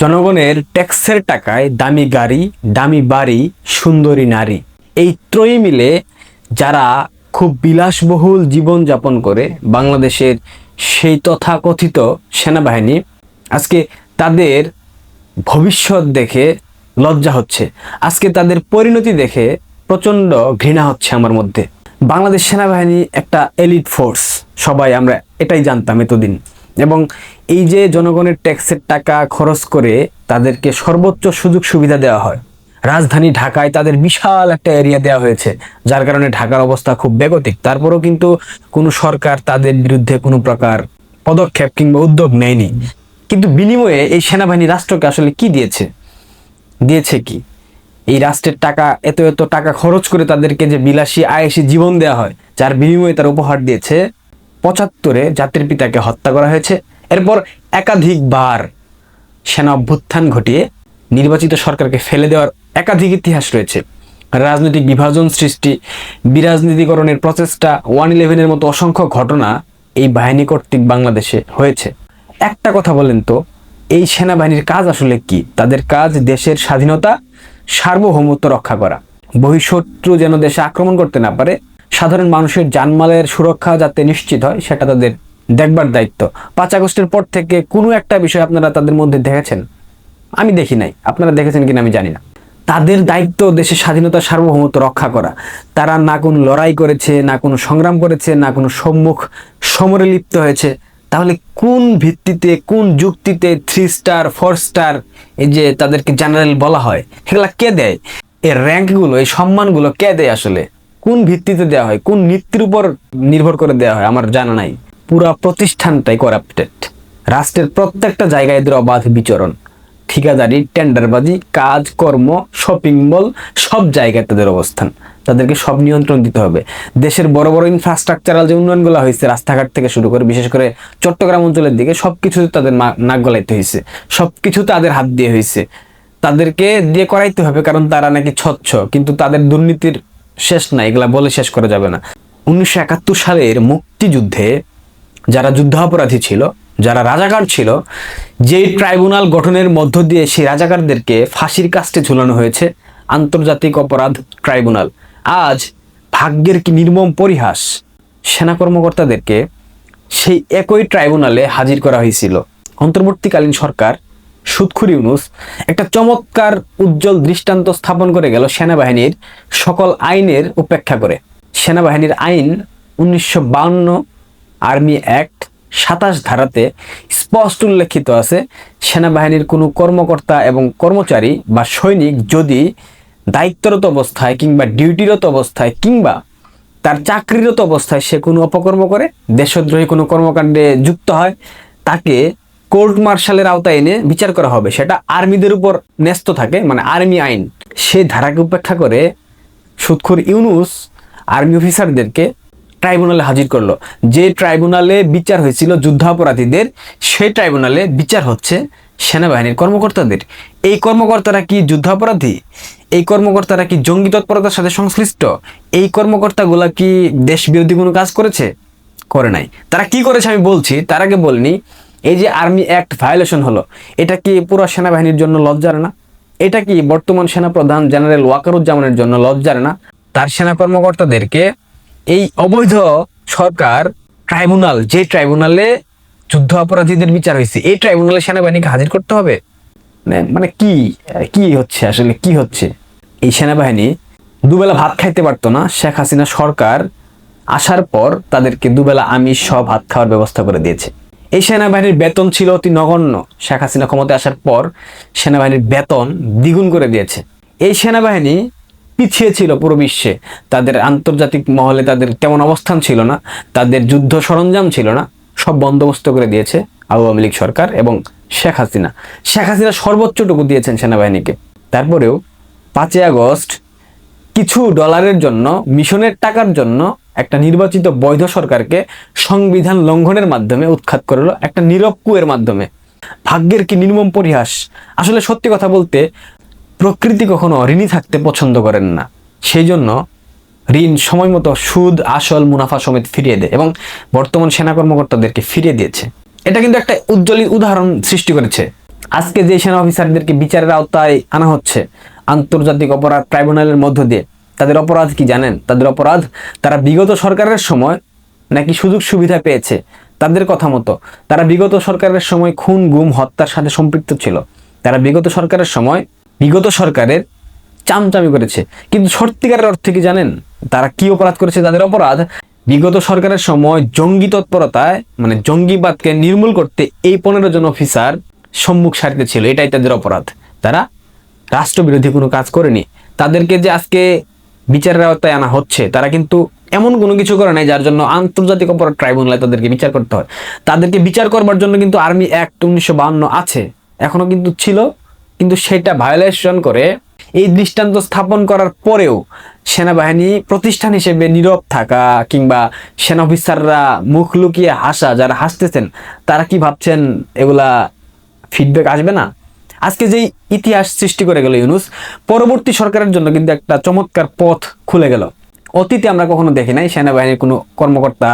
জনগণের ট্যাক্সের টাকায় দামি গাড়ি, দামি বাড়ি, সুন্দরী নারী। এই ত্রয়ী মিলে যারা খুব বিলাসবহুল জীবনযাপন করে বাংলাদেশের সেই তথাকথিত সেনাবাহিনী, আজকে তাদের ভবিষ্যৎ দেখে লজ্জা হচ্ছে। আজকে তাদের পরিণতি দেখে প্রচণ্ড ঘৃণা হচ্ছে আমার মধ্যে। বাংলাদেশ সেনাবাহিনী একটা এলিট ফোর্স, সবাই আমরা এটাই জানতাম এতদিন। এবং এই যে জনগণের ট্যাক্সের টাকা খরচ করে তাদেরকে সর্বোচ্চ সুযোগ সুবিধা দেওয়া হয়। রাজধানী ঢাকায় তাদের বিশাল একটা এরিয়া দেওয়া হয়েছে, যার কারণে ঢাকার অবস্থা খুব বেগতিক। তারপরেও কিন্তু কোনো সরকার তাদের বিরুদ্ধে কোনো প্রকার পদক্ষেপ কিংবা উদ্যোগ নেয়নি। কিন্তু বিনিময়ে এই সেনাবাহিনী রাষ্ট্রকে আসলে কি দিয়েছে? দিয়েছে কি? এই রাষ্ট্রের টাকা, এত এত টাকা খরচ করে তাদেরকে যে বিলাসী, আয়েসি জীবন দেওয়া হয়, যার বিনিময়ে তার উপহার দিয়েছে পঁচাত্তরে জাতির পিতাকে হত্যা করা হয়েছে। এরপর একাধিকবার সেনা অভ্যুত্থান ঘটিয়ে নির্বাচিত সরকারকে ফেলে দেওয়ার একাধিক ইতিহাস রয়েছে। রাজনৈতিক বিভাজন সৃষ্টি, বিরাজনীতিকরণের প্রচেষ্টা, ওয়ান ইলেভেনের মতো অসংখ্য ঘটনা এই বাহিনী কর্তৃক বাংলাদেশে হয়েছে। একটা কথা বলেন তো, এই সেনাবাহিনীর কাজ আসলে কি? তাদের কাজ দেশের স্বাধীনতা, সার্বভৌমত্ব রক্ষা করা। বহিঃশত্রু যেন দেশে আক্রমণ করতে না পারে সাধারণ মানুষের জানমালের সুরক্ষা যাতে নিশ্চিত হয়, সেটা তাদের দেখবার দায়িত্ব। পাঁচ আগস্টের পর থেকে কোনো একটা বিষয় আপনারা তাদের মধ্যে দেখেছেন? আমি দেখি নাই। আপনারা দেখেছেন কিনা আমি জানি না। তাদের দায়িত্ব দেশের স্বাধীনতা সার্বভৌমত্ব রক্ষা করা। তারা না কোনো লড়াই করেছে, না কোনো সংগ্রাম করেছে, না কোনো সম্মুখ সমরে লিপ্ত হয়েছে। তাহলে কোন ভিত্তিতে, কোন যুক্তিতে থ্রি স্টার ফোর স্টার এই যে তাদেরকে জেনারেল বলা হয় সেগুলা কে দেয়? এই র্যাঙ্কগুলো এই সম্মানগুলো কে দেয় আসলে? কোন ভিত্তিতে দেওয়া হয়? কোন নীতির উপর নির্ভর করে দেওয়া হয়? আমার জানা নাই। পুরা প্রতিষ্ঠানটাই করাপ্টেড রাষ্ট্রের প্রত্যেকটা জায়গায় এদের অবাধ বিচরণ। ঠিকাদারি, টেন্ডারবাজি, কাজ, কর্ম শপিং মল সব জায়গায় তাদের অবস্থান। তাদেরকে সব নিয়ন্ত্রণ দিতে হবে। দেশের বড় বড় ইনফ্রাস্ট্রাকচারাল যে উন্নয়নগুলো হয়েছে, রাস্তাঘাট থেকে শুরু করে, বিশেষ করে চট্টগ্রাম অঞ্চলের দিকে সব কিছুতে তাদের নাক গলাইতে হয়েছে। সব কিছু তাদের হাত দিয়ে হয়েছে। তাদেরকে দিয়ে করাইতে হবে কারণ তারা নাকি স্বচ্ছ, কিন্তু তাদের দুর্নীতির শেষ নাই এগুলা বলে শেষ করা যাবে না। উনিশশো একাত্তর সালের মুক্তিযুদ্ধে যারা যুদ্ধাপরাধী ছিল, যারা রাজাকার ছিল, যেই ট্রাইব্যুনাল গঠনের মধ্য দিয়ে সেই রাজাকারদেরকে ফাঁসির কাস্টে ঝুলানো হয়েছে, আন্তর্জাতিক অপরাধ ট্রাইব্যুনাল। আজ ভাগ্যের কি নির্মম পরিহাস সেনা কর্মকর্তাদেরকে সেই একই ট্রাইব্যুনালে হাজির করা হয়েছিল। অন্তর্বর্তীকালীন সরকার সুৎখুর ইউনুস একটা চমৎকার উজ্জ্বল দৃষ্টান্ত স্থাপন করে গেল সেনাবাহিনীর সকল আইনের উপেক্ষা করে। সেনাবাহিনীর আইন উনিশশো আর্মি অ্যাক্ট সাতাশ ধারাতে স্পষ্ট উল্লেখিত আছে, সেনাবাহিনীর কোনো কর্মকর্তা এবং কর্মচারী বা সৈনিক যদি দায়িত্বরত অবস্থায় কিংবা ডিউটিরত অবস্থায় কিংবা তার চাকরিরত অবস্থায় সে কোনো অপকর্ম করে, দেশদ্রোহী কোনো কর্মকাণ্ডে যুক্ত হয়, তাকে কোর্ট মার্শালের আওতায় এনে বিচার করা হবে। সেটা আর্মিদের উপর ন্যস্ত থাকে মানে আর্মি আইন। সেই ধারাকে উপেক্ষা করে সুৎখুর ইউনুস আর্মি অফিসারদেরকে ট্রাইব্যুনালে হাজির করল। যে ট্রাইব্যুনালে বিচার হয়েছিল যুদ্ধাপরাধীদের, সেই ট্রাইব্যুনালে বিচার হচ্ছে সেনাবাহিনীর কর্মকর্তাদের। এই কর্মকর্তারা কি যুদ্ধাপরাধী? এই কর্মকর্তারা কি জঙ্গি তৎপরতার সাথে সংশ্লিষ্ট? এই কর্মকর্তাগুলা কি দেশ বিরোধী কোনো কাজ করেছে? করে নাই। তারা কি করেছে আমি বলছি, তার আগে বলিনি এই যে আর্মি অ্যাক্ট ভায়োলেশন হলো, এটা কি পুরো সেনাবাহিনীর জন্য লজ্জার না? এটা কি বর্তমান সেনাপ্রধান জেনারেল ওয়াকারুজ্জামানের জন্য লজ্জার না? তার সেনা কর্মকর্তাদেরকে এই অবৈধ সরকার ট্রাইব্যুনাল, যে ট্রাইব্যুনালে যুদ্ধ অপরাধীদের বিচার হয়েছে, এই ট্রাইব্যুনালে সেনাবাহিনীকে হাজির করতে হবে? মানে মানে কি কি হচ্ছে আসলে, কি হচ্ছে? এই সেনাবাহিনী দুবেলা ভাত খাইতে পারতো না, শেখ হাসিনা সরকার আসার পর তাদেরকে দুবেলা আমিষ সব ভাত খাওয়ার ব্যবস্থা করে দিয়েছে। এই সেনাবাহিনীর বেতন ছিল অতি নগণ্য। শেখ হাসিনা ক্ষমতায় আসার পর সেনাবাহিনীর বেতন দ্বিগুণ করে দিয়েছে। এই সেনাবাহিনী পিছিয়ে ছিল পুরো বিশ্বে। তাদের আন্তর্জাতিক মহলে তাদের তেমন অবস্থান ছিল না, তাদের যুদ্ধ সরঞ্জাম ছিল না, সব বন্দোবস্ত করে দিয়েছে আওয়ামী লীগ সরকার এবং শেখ হাসিনা। শেখ হাসিনা সর্বোচ্চটুকু দিয়েছেন সেনাবাহিনীকে। তারপরেও পাঁচই আগস্ট কিছু ডলারের জন্য, মিশনের টাকার জন্য একটা নির্বাচিত বৈধ সরকারকে সংবিধান লঙ্ঘনের মাধ্যমে উৎখাত করল, একটা নীরব কুয়ের মাধ্যমে। ভাগ্যের কি নির্মম পরিহাস? আসলে সত্যি কথা বলতে, প্রকৃতি কখনো ঋণী থাকতে পছন্দ করেন না। সেই জন্য ঋণ সময় মতো সুদ, আসল মুনাফা সমেত ফিরিয়ে দেয় এবং বর্তমান সেনা কর্মকর্তাদেরকে ফিরিয়ে দিয়েছে। এটা কিন্তু একটা উজ্জ্বল উদাহরণ সৃষ্টি করেছে। আজকে যে সেনা অফিসারদেরকে বিচারের আওতায় আনা হচ্ছে, আন্তর্জাতিক অপরাধ ট্রাইব্যুনালের মধ্য দিয়ে তাদের অপরাধ কি জানেন? তাদের অপরাধ, তারা বিগত সরকারের সময় নাকি সুযোগ সুবিধা পেয়েছে? তাদের কথা মতো, তারা বিগত সরকারের সময় খুন, গুম, হত্যার সাথে সম্পৃক্ত ছিল। তারা বিগত সরকারের সময়, বিগত সরকারের চামচামি করেছে। কিন্তু সত্যিকারের অর্থে কি জানেন? তারা কি অপরাধ করেছে তাদের অপরাধ? বিগত সরকারের সময় জঙ্গি তৎপরতায় মানে জঙ্গিবাদকে নির্মূল করতে এই পনেরো জন অফিসার সম্মুখ সারিতে ছিল। এটাই তাদের অপরাধ। তারা রাষ্ট্রবিরোধী কোনো কাজ করেনি। তাদেরকে যে আজকে বিচারের আওতায় আনা হচ্ছে, তারা কিন্তু এমন কোনো কিছু করে নাই যার জন্য আন্তর্জাতিক অপরাধ ট্রাইব্যুনালে তাদেরকে বিচার করতে হয়। তাদেরকে বিচার করবার জন্য কিন্তু আর্মি অ্যাক্ট উনিশশো আছে, এখনও কিন্তু ছিল, কিন্তু সেটা ভায়োলেশন করে এই দৃষ্টান্ত স্থাপন করার পরেও সেনাবাহিনী প্রতিষ্ঠান হিসেবে নীরব থাকা কিংবা সেনা অফিসাররা মুখ লুকিয়ে হাসা, যারা হাসতেছেন, তারা কি ভাবছেন, এগুলা ফিডব্যাক আসবে না? আজকে যেই ইতিহাস সৃষ্টি করে গেল ইউনুস, পরবর্তী সরকারের জন্য কিন্তু একটা চমৎকার পথ খুলে গেল। অতীতে আমরা কখনো দেখি নাই সেনাবাহিনীর কোনো কর্মকর্তা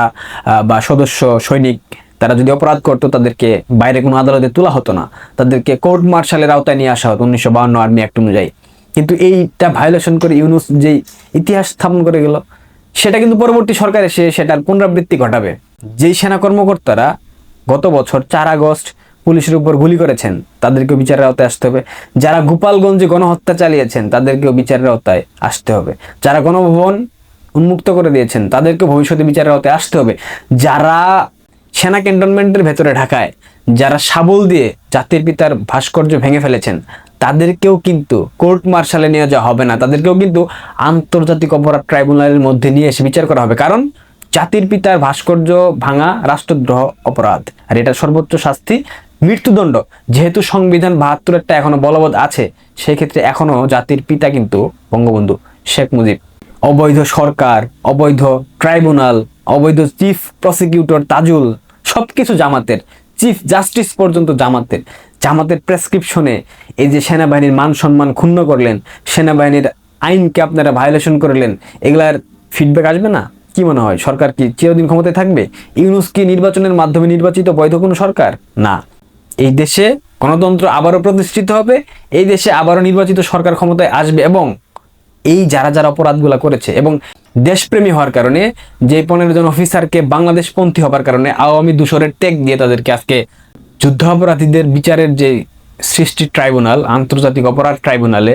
বা সদস্য, সৈনিক, তারা যদি অপরাধ করতো তাদেরকে বাইরে কোনো আদালতে তোলা হতো না। তাদেরকে কোর্ট মার্শালের আওতায় নিয়ে আসা হতো উনিশশো বাহান্ন আর্মি অ্যাক্ট অনুযায়ী। কিন্তু এইটা ভায়োলেশন করে ইউনুস যেই ইতিহাস স্থাপন করে গেল, সেটা কিন্তু পরবর্তী সরকার এসে সেটার পুনরাবৃত্তি ঘটাবে। যেই সেনা কর্মকর্তারা গত বছর চার আগস্ট পুলিশের উপর গুলি করেছেন, তাদেরকেও বিচারের আওতায় আসতে হবে। যারা গোপালগঞ্জে গণহত্যা চালিয়েছেন, তাদেরকেও বিচারের আওতায় আসতে হবে। যারা গণভবন উন্মুক্ত করে দিয়েছেন তাদেরকে ভবিষ্যতে বিচারের আওতায় আসতে হবে। যারা সেনা ক্যান্টনমেন্টের ভেতরে ঢাকায়, যারা শাবল দিয়ে জাতির পিতার ভাস্কর্য ভেঙে ফেলেছেন, তাদেরকেও কিন্তু কোর্ট মার্শালে নিয়ে যাওয়া হবে না। তাদেরকেও কিন্তু আন্তর্জাতিক অপরাধ ট্রাইব্যুনালের মধ্যে নিয়ে এসে বিচার করা হবে। কারণ জাতির পিতার ভাস্কর্য ভাঙা রাষ্ট্রদ্রোহ অপরাধ। আর এটা সর্বোচ্চ শাস্তি মৃত্যুদণ্ড। যেহেতু সংবিধান বাহাত্তরেরটা এখনও বলবৎ আছে সেই ক্ষেত্রে এখনও জাতির পিতা কিন্তু বঙ্গবন্ধু শেখ মুজিব। অবৈধ সরকার, অবৈধ ট্রাইব্যুনাল, অবৈধ চিফ প্রসিকিউটর তাজুল, সবকিছু জামাতের, চিফ জাস্টিস পর্যন্ত জামাতের। জামাতের প্রেসক্রিপশনে এই যে সেনাবাহিনীর মান সম্মান ক্ষুণ্ণ করলেন, সেনাবাহিনীর আইনকে আপনারা ভায়োলেশন করলেন, এগুলার ফিডব্যাক আসবে না? কি মনে হয়? সরকার কি চিরদিন ক্ষমতায় থাকবে? ইউনুস কি নির্বাচনের মাধ্যমে নির্বাচিত বৈধ কোনো সরকার? না। এই দেশে গণতন্ত্র আবারও প্রতিষ্ঠিত হবে, এই দেশে আবারও নির্বাচিত সরকার ক্ষমতায় আসবে এবং এই যারা যারা অপরাধগুলো করেছে এবং দেশপ্রেমী হওয়ার কারণে, যে পনেরো জন অফিসারকে বাংলাদেশপন্থী হবার কারণে আওয়ামী দূষরের টেক দিয়ে তাদেরকে আজকে যুদ্ধাপরাধীদের বিচারের যে সৃষ্টি ট্রাইব্যুনাল, আন্তর্জাতিক অপরাধ ট্রাইব্যুনালে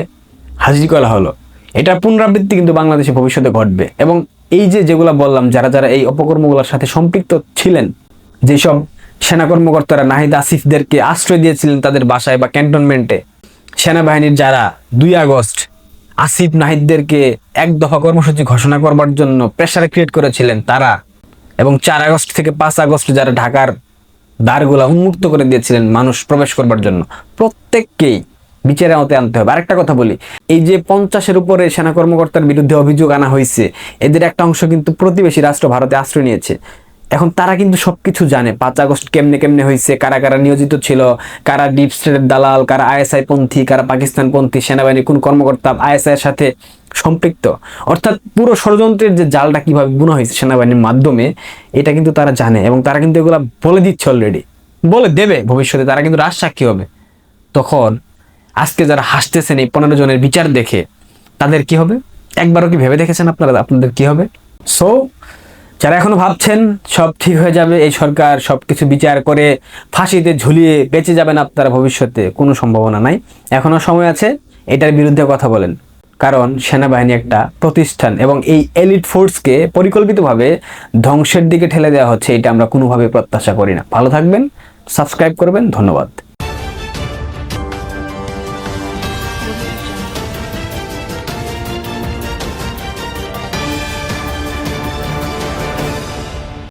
হাজির করা হলো, এটা পুনরাবৃত্তি কিন্তু বাংলাদেশে ভবিষ্যতে ঘটবে এবং এই যে যেগুলো বললাম, যারা যারা এই অপকর্মগুলোর সাথে সম্পৃক্ত ছিলেন যেসব সেনা কর্মকর্তারা নাহিদ আসিফদেরকে আশ্রয় দিয়েছিলেন তাদের বাসায় বা ক্যান্টনমেন্টে, সেনাবাহিনীর যারা দুই আগস্ট আসিফ নাহিদদেরকে এক দফা কর্মসূচি ঘোষণা করবার জন্য প্রেশার ক্রিয়েট করেছিলেন তারা এবং চার আগস্ট থেকে পাঁচ আগস্ট যারা ঢাকার দ্বারগুলা উন্মুক্ত করে দিয়েছিলেন মানুষ প্রবেশ করবার জন্য। প্রত্যেককেই বিচারের আওতায় আনতে হবে। আরেকটা কথা বলি, এই যে পঞ্চাশের উপরে সেনা কর্মকর্তার বিরুদ্ধে অভিযোগ আনা হয়েছে, এদের একটা অংশ কিন্তু প্রতিবেশী রাষ্ট্র ভারতে আশ্রয় নিয়েছে। এখন তারা কিন্তু সবকিছু জানে। পাঁচ আগস্ট কেমনে কেমনে হয়েছে কারা কারা নিয়োজিত ছিল, কারা ডিপ স্টেটের দালাল, কারা আইএসআই পন্থী, কারা পাকিস্তান পন্থী, সেনাবাহিনীর কোন কর্মকর্তা আইএসআই এর সাথে সম্পৃক্ত। অর্থাৎ পুরো ষড়যন্ত্রের যে জালটা কীভাবে বুনা হয়েছে সেনাবাহিনীর মাধ্যমে, এটা কিন্তু তারা জানে এবং তারা কিন্তু এগুলা বলে দিচ্ছে অলরেডি বলে দেবে ভবিষ্যতে, তারা কিন্তু রাজসাক্ষী হবে। তখন আজকে যারা হাসতেছেন এই পনেরো জনের বিচার দেখে, তাদের কি হবে? একবারও কি ভেবে দেখেছেন আপনারা? আপনাদের কি হবে? সো যারা এখনও ভাবছেন সব ঠিক হয়ে যাবে, এই সরকার সব কিছু বিচার করে ফাঁসিতে ঝুলিয়ে বেঁচে যাবেন আপনারা ভবিষ্যতে, কোনো সম্ভাবনা নাই। এখনও সময় আছে এটার বিরুদ্ধে কথা বলেন। কারণ সেনাবাহিনী একটা প্রতিষ্ঠান এবং এই এলিট ফোর্সকে পরিকল্পিতভাবে ধ্বংসের দিকে ঠেলে দেওয়া হচ্ছে, এটা আমরা কোনোভাবে প্রত্যাশা করি না। ভালো থাকবেন, সাবস্ক্রাইব করবেন, ধন্যবাদ।